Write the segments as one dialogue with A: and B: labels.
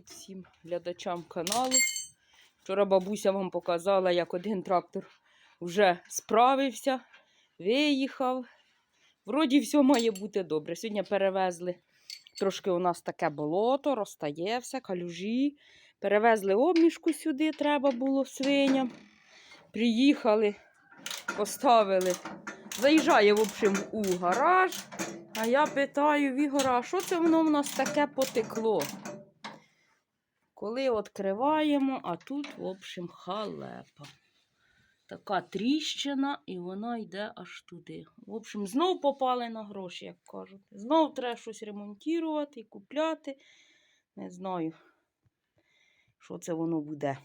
A: Привіт всім глядачам каналу. Вчора бабуся вам показала, як один трактор вже справився, виїхав. Вроді все має бути добре. Сьогодні перевезли трошки у нас таке болото, розтає все, калюжі. Перевезли обмішку сюди, треба було свиням. Приїхали, поставили. Заїжджає, в общем, у гараж. А я питаю в Ігора, а що це воно в нас таке потекло? Коли відкриваємо, а тут, в общем, халепа. Така тріщина, і вона йде аж туди. В общем, знов попали на гроші, як кажуть. Знов треба щось ремонтувати і купляти. Не знаю, що це воно буде.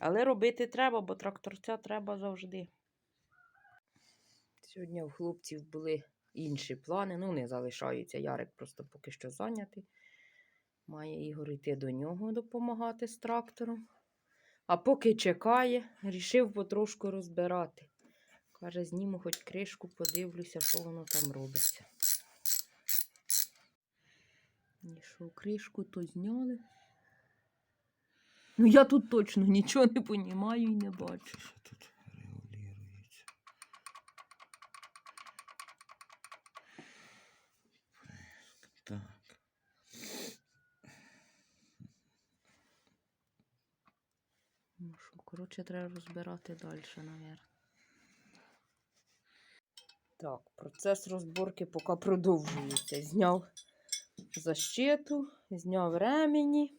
A: Але робити треба, бо тракторця треба завжди. Сьогодні у хлопців були інші плани. Ну, не залишаються. Ярик просто поки що зайнятий. Має Ігор йти до нього допомагати з трактором. А поки чекає, рішив потрошку розбирати. Каже, зніму хоч кришку, подивлюся, що воно там робиться. Що кришку то зняли. Ну, я тут точно нічого не понімаю і не бачу.
B: Що тут
A: Ну що, коротше, треба розбирати далі, мабуть. Так, процес розборки поки продовжується. Зняв защиту, зняв ремені.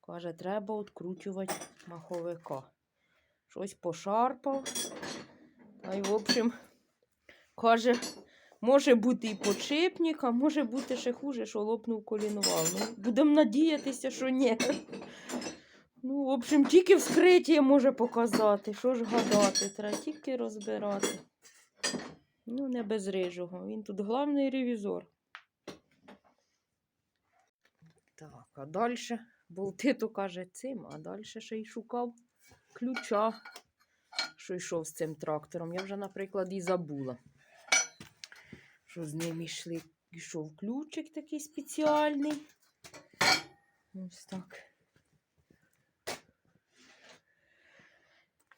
A: Каже, треба відкручувати маховика. Щось пошарпав. Та й, в общем, каже, може бути і подшипник, а може бути ще хуже, що лопнув колінвал. Ну, будемо надіятися, що ні. Ну, в общем, тільки вскриття може показати. Що ж гадати, треба тільки розбирати. Ну, не без рижого. Він тут головний ревізор. Так, а далі болти то каже цим, а далі ще й шукав ключа, що йшов з цим трактором. Я вже, наприклад, і забула, що з ним йшли. Йшов ключик такий спеціальний. Ось так.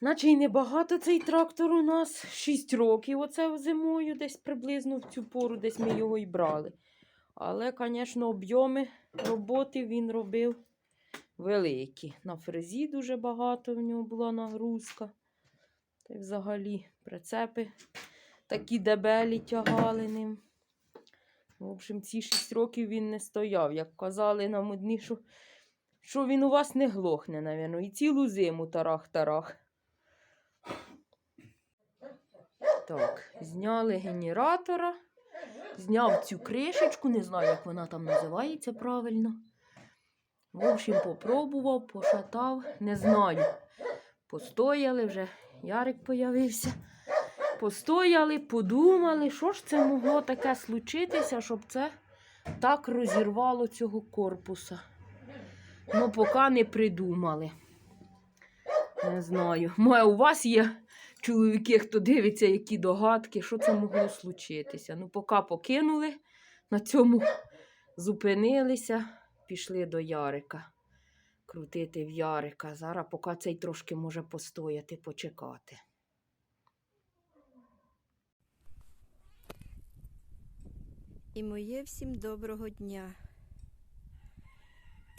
A: Наче й небагато цей трактор у нас. 6 років оце зимою, десь приблизно в цю пору, десь ми його і брали. Але, звісно, об'єми роботи він робив великі. На фрезі дуже багато в нього була нагрузка. Та й взагалі прицепи такі дебелі тягали ним. В общем, ці 6 років він не стояв. Як казали нам одні, що, що він у вас не глохне, навірно. І цілу зиму тарах-тарах. Так, зняли генератора, зняв цю кришечку, не знаю, як вона там називається правильно. В общем, попробував, пошатав, не знаю. Постояли вже, Ярик появився. Постояли, подумали, що ж це могло таке случитися, щоб це так розірвало цього корпуса. Ну, поки не придумали. Не знаю. Моє, у вас є чоловіки, хто дивиться, які догадки, що це могло случитися. Ну, поки покинули, на цьому зупинилися, пішли до Ярика. Крутити в Ярика. Зараз, поки цей трошки може постояти, почекати.
C: І моє всім доброго дня.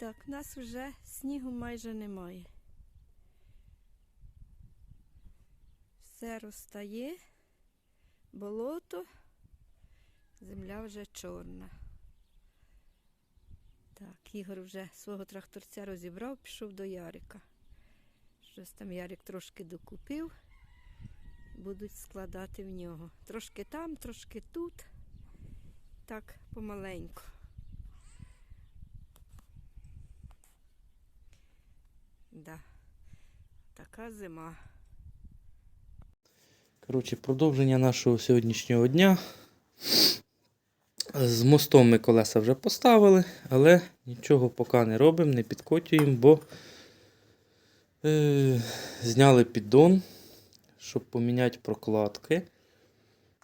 C: Так, нас вже снігу майже немає. Все розтає, болото, земля вже чорна. Так, Ігор вже свого тракторця розібрав, пішов до Ярика. Щось там Ярик трошки докупив, будуть складати в нього. Трошки там, трошки тут так помаленьку. Да. Така зима.
B: Коротше, продовження нашого сьогоднішнього дня. З мостом ми колеса вже поставили, але нічого поки не робимо, не підкотюємо, бо е, зняли піддон, щоб поміняти прокладки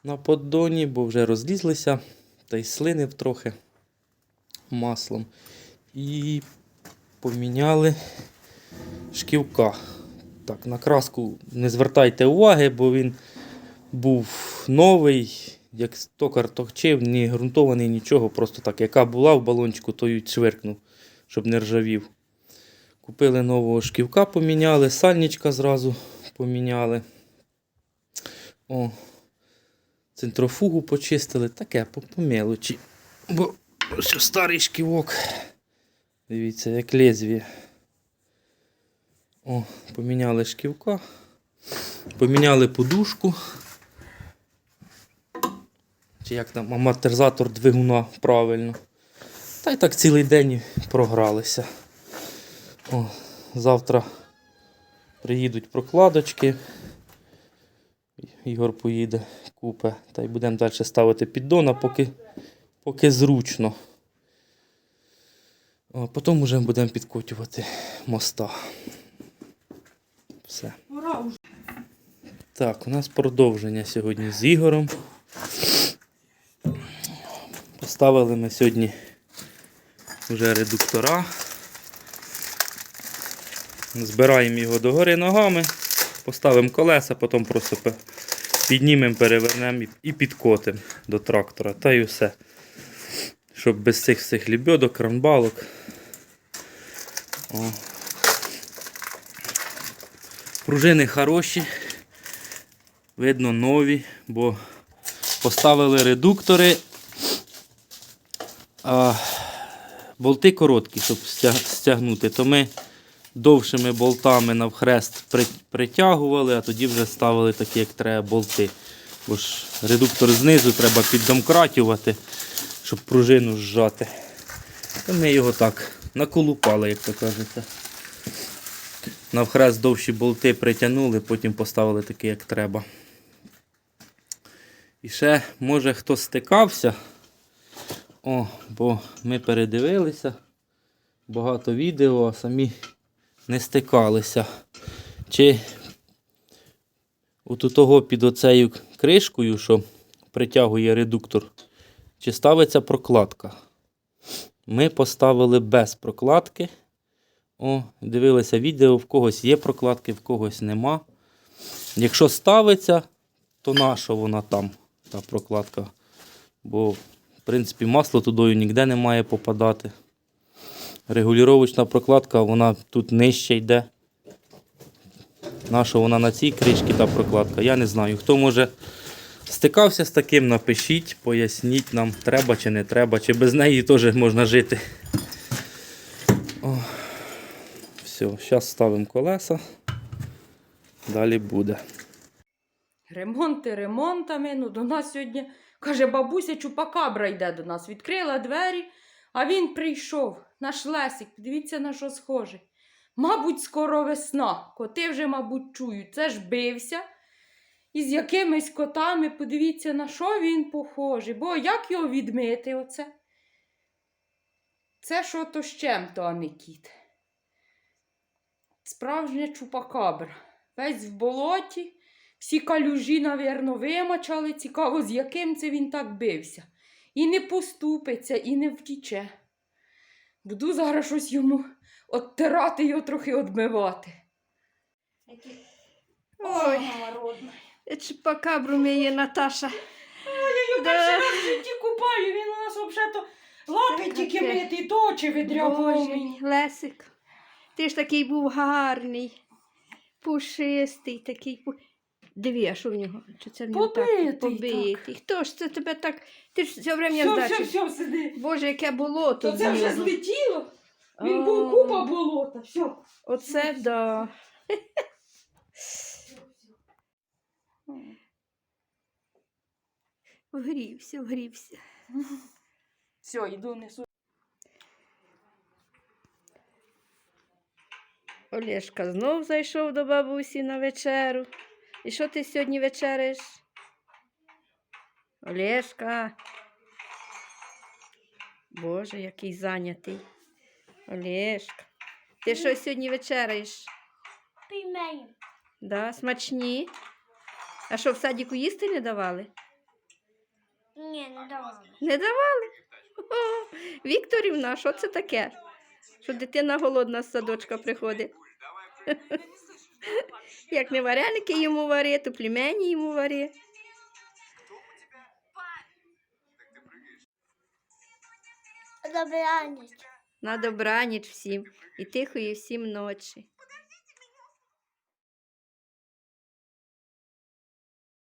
B: на поддоні, бо вже розлізлися та й слинив трохи маслом. І поміняли шківка. Так, на краску не звертайте уваги, бо він був новий, як токар точив, не ґрунтований нічого, просто так, яка була в балончику, то й чвиркнув, щоб не ржавів. Купили нового шківка, поміняли, сальничка зразу поміняли. О, центрофугу почистили, таке по, по мелочі. Бо що старий шківок. Дивіться, як лезвіє. О, поміняли шківка. Поміняли подушку. Чи як там амортизатор двигуна правильно. Та й так цілий день програлися. О, завтра приїдуть прокладочки. Ігор поїде, купе, та й будемо далі ставити піддон, а поки, поки зручно. А потім вже будемо підкотювати моста. Все. Так, у нас продовження сьогодні з Ігорем. Поставили ми сьогодні вже редуктора. Збираємо його догори ногами, поставимо колеса, потім просто піднімемо, перевернемо і- підкотимо до трактора. Та й все. Щоб без цих всіх лібьодок, кранбалок. О. Пружини хороші. Видно нові, бо поставили редуктори. А болти короткі, щоб стягнути, то ми довшими болтами навхрест притягували, а тоді вже ставили такі, як треба, болти. Бо ж редуктор знизу треба піддомкратювати, щоб пружину зжати. То ми його так наколупали, як то кажеться. Навхрест довші болти притягнули, потім поставили такі, як треба. І ще, може, хто стикався. О, бо ми передивилися багато відео, а самі не стикалися. Чи от у того під оцею кришкою, що притягує редуктор, чи ставиться прокладка. Ми поставили без прокладки. О, дивилися відео, в когось є прокладки, в когось нема. Якщо ставиться, то наша вона там, та прокладка. Бо, принципі, масло тудою ніде не має попадати. Регулювачна прокладка, вона тут нижче йде. Наша вона на цій кришці та прокладка. Я не знаю. Хто може стикався з таким, напишіть, поясніть нам, треба чи не треба, чи без неї теж можна жити. О. Все, зараз ставимо колеса. Далі буде.
A: Ремонти ремонтами. Ну, до нас сьогодні, каже, бабуся Чупакабра йде до нас. Відкрила двері, а він прийшов. Наш Лесик, подивіться, на що схожий. Мабуть, скоро весна. Коти вже, мабуть, чують. Це ж бився. І з якимись котами, подивіться, на що він похожий. Бо як його відмити оце? Це що то з чим-то, а не кіт. Справжня чупакабра. Весь в болоті. Всі калюжі, навірно, вимачали. Цікаво, з яким це він так бився. І не поступиться, і не втіче. Буду зараз щось йому оттирати його трохи одмивати.
C: Ой, чупакабру миє Наташа.
A: Я його
C: Да.
A: перший раз в житті купаю, він у нас взагалі лапи тільки мити, і то очі видряпував мені.
C: Лесик. Ти ж такий був гарний, пушистий, такий. Диви, а що в нього? Чи це в нього
A: Побитий
C: так? Побитий. Хто ж це тебе так? Ти ж все время
A: Все, все, все, сиди.
C: Боже, яке болото.
A: То це вже злетіло. Він був купа болота. Все.
C: Оце да. Вгрівся, вгрівся.
A: Все, йду несу.
C: Олешка знов зайшов до бабусі на вечеру. І що ти сьогодні вечериш? Олешка. Боже, який зайнятий. Олешка. Ти що сьогодні вечеряєш?
D: Пельмені.
C: Да, смачні. А що, в садіку їсти не давали?
D: Ні, не давали.
C: Не давали? О, Вікторівна, що це таке? Що дитина голодна з садочка приходить. Як не вареники йому вари, то племені йому вари.
D: Добраніч.
C: На добраніч всім і тихої всім ночі.